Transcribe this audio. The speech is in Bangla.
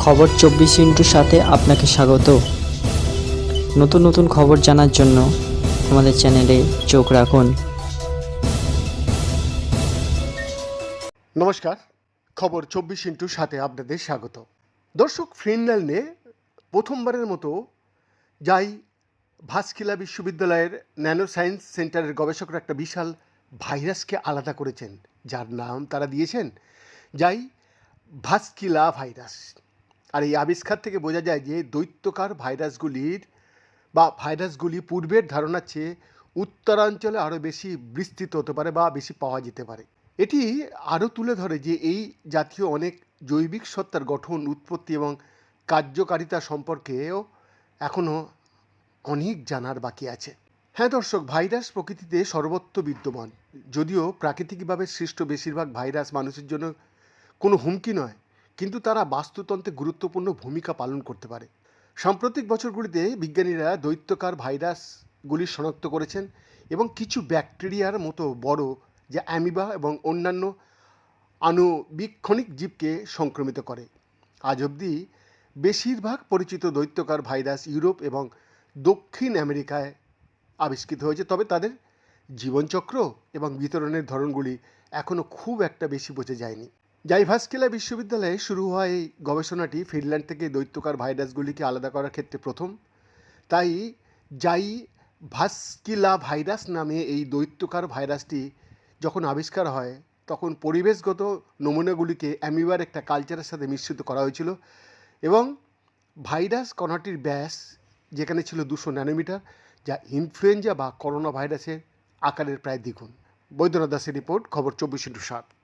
খবর চব্বিশ ইন্টুর সাথে আপনাকে স্বাগত। নতুন নতুন খবর জানার জন্য আমাদের চ্যানেলে চোখ রাখুন। নমস্কার, খবর চব্বিশ ইন্টুর সাথে আপনাদের স্বাগত। দর্শক, ফিনল্যান্ডে প্রথমবারের মতো যাই ভাস্কিলা বিশ্ববিদ্যালয়ের ন্যানো সায়েন্স সেন্টারের গবেষকরা একটা বিশাল ভাইরাসকে আলাদা করেছেন, যার নাম তারা দিয়েছেন, যাই ভাস্কিলা ভাইরাস। আর এই আবিষ্কার থেকে বোঝা যায় যে দৈত্যকার ভাইরাসগুলির বা ভাইরাসগুলি পূর্বের ধারণার চেয়ে উত্তরাঞ্চলে আরও বেশি বিস্তৃত হতে পারে বা বেশি পাওয়া যেতে পারে। এটি আরও তুলে ধরে যে এই জাতীয় অনেক জৈবিক সত্তার গঠন, উৎপত্তি এবং কার্যকারিতা সম্পর্কেও এখনও অনেক জানার বাকি আছে। হ্যাঁ দর্শক, ভাইরাস প্রকৃতিতে সর্বত্র বিদ্যমান। যদিও প্রাকৃতিকভাবে সৃষ্ট বেশিরভাগ ভাইরাস মানুষের জন্য কোনো হুমকি নয় কিন্তু তারা বাস্তুতন্ত্রে গুরুত্বপূর্ণ ভূমিকা পালন করতে পারে। সাম্প্রতিক বছরগুলিতে বিজ্ঞানীরা দৈত্যকার ভাইরাসগুলি শনাক্ত করেছেন এবং কিছু ব্যাকটেরিয়ার মতো বড় যা অ্যামিবা এবং অন্যান্য আণুবীক্ষণিক জীবকে সংক্রমিত করে। আজ অবধি বেশিরভাগ পরিচিত দৈত্যকার ভাইরাস ইউরোপ এবং দক্ষিণ আমেরিকায় আবিষ্কৃত হয়েছে, তবে তাদের জীবনচক্র এবং বিতরণের ধরনগুলি এখনও খুব একটা বেশি বোঝা যায়নি। জাইভাস্কিলা বিশ্ববিদ্যালয়ে শুরু হওয়া এই গবেষণাটি। ফিনল্যান্ড থেকে দৈত্যকার ভাইরাসগুলিকে আলাদা করার ক্ষেত্রে প্রথম। তাই যাই ভাস্কিলা ভাইরাস নামে এই দৈত্যকার ভাইরাসটি যখন আবিষ্কার হয়, তখন পরিবেশগত নমুনাগুলিকে অ্যামিবার একটা কালচারের সাথে মিশ্রিত করা হয়েছিল এবং ভাইরাস কণাটির ব্যাস যেখানে ছিল দুশো ন্যানোমিটার, যা ইনফ্লুয়েঞ্জা বা করোনা ভাইরাসের আকারের প্রায় দ্বিগুণ। বৈদ্যনাথ দাসের রিপোর্ট, খবর চব্বিশ ইন্টু সাত।